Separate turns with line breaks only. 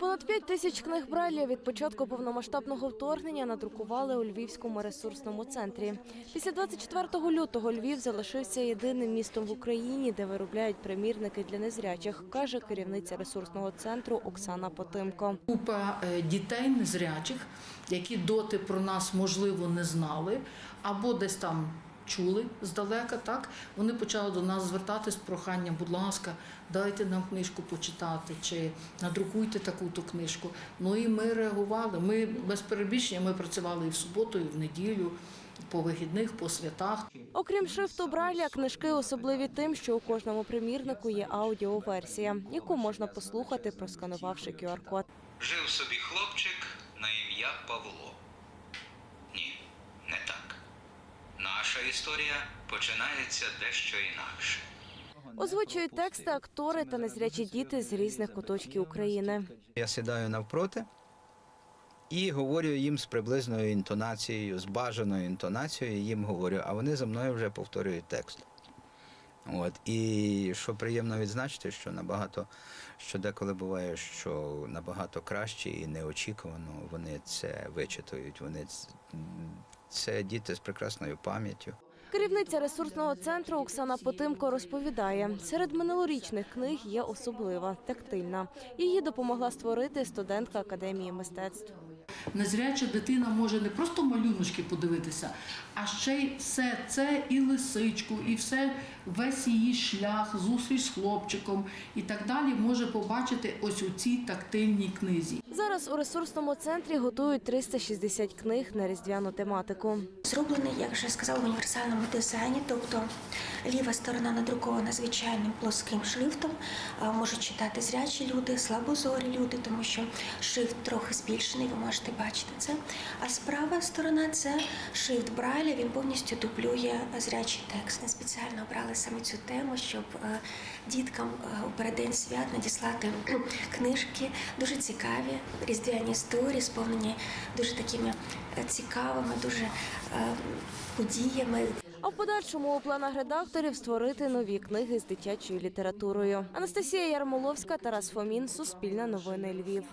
Понад п'ять тисяч книг Брайля від початку повномасштабного вторгнення надрукували у Львівському ресурсному центрі. Після 24 лютого Львів залишився єдиним містом в Україні, де виробляють примірники для незрячих, каже керівниця ресурсного центру Оксана Потимко.
Група е, дітей незрячих, які доти про нас можливо не знали, або десь там чули здалека, так вони почали до нас звертатись з проханням, будь ласка, дайте нам книжку почитати, чи надрукуйте таку-то книжку. Ну і ми реагували. Ми без перебільшення ми працювали і в суботу, і в неділю, по вихідних, по святах.
Окрім шрифту Брайля, книжки особливі тим, що у кожному примірнику є аудіоверсія, яку можна послухати, просканувавши QR-код.
Жив собі хлопчик на ім'я Павло. Ні, не так. Історія починається дещо інакше.
Озвучують тексти актори та незрячі діти з різних куточків України.
Я сідаю навпроти і говорю їм з приблизною інтонацією, з бажаною інтонацією їм говорю, а вони за мною вже повторюють текст. От. І що приємно відзначити, що набагато, що деколи буває, що набагато краще і неочікувано вони це вичитують. Вони це діти з прекрасною пам'яттю.
Керівниця ресурсного центру Оксана Потимко розповідає, серед минулорічних книг є особлива, тактильна. Її допомогла створити студентка академії мистецтв.
Незряча дитина може не просто малюночки подивитися, а ще й все це і лисичку, і все весь її шлях, зустріч з хлопчиком і так далі може побачити ось у цій тактильній книзі.
Зараз у ресурсному центрі готують 360 книг на різдвяну тематику.
Зроблений, як вже сказала, в універсальному дизайні, тобто ліва сторона надрукована звичайним плоским шрифтом. Можуть читати зрячі люди, слабозорі люди, тому що шрифт трохи збільшений, ви можете бачити це. А справа сторона це шрифт Брайля, він повністю дублює зрячий текст. Ми спеціально обрали саме цю тему, щоб е, діткам е, у переддень свят надіслати книжки дуже цікаві, різдвяні історії, сповнені дуже такими е, цікавими, дуже подіями.
А в подальшому у планах редакторів створити нові книги з дитячою літературою. Анастасія Ярмоловська, Тарас Фомін, Суспільне новини Львів.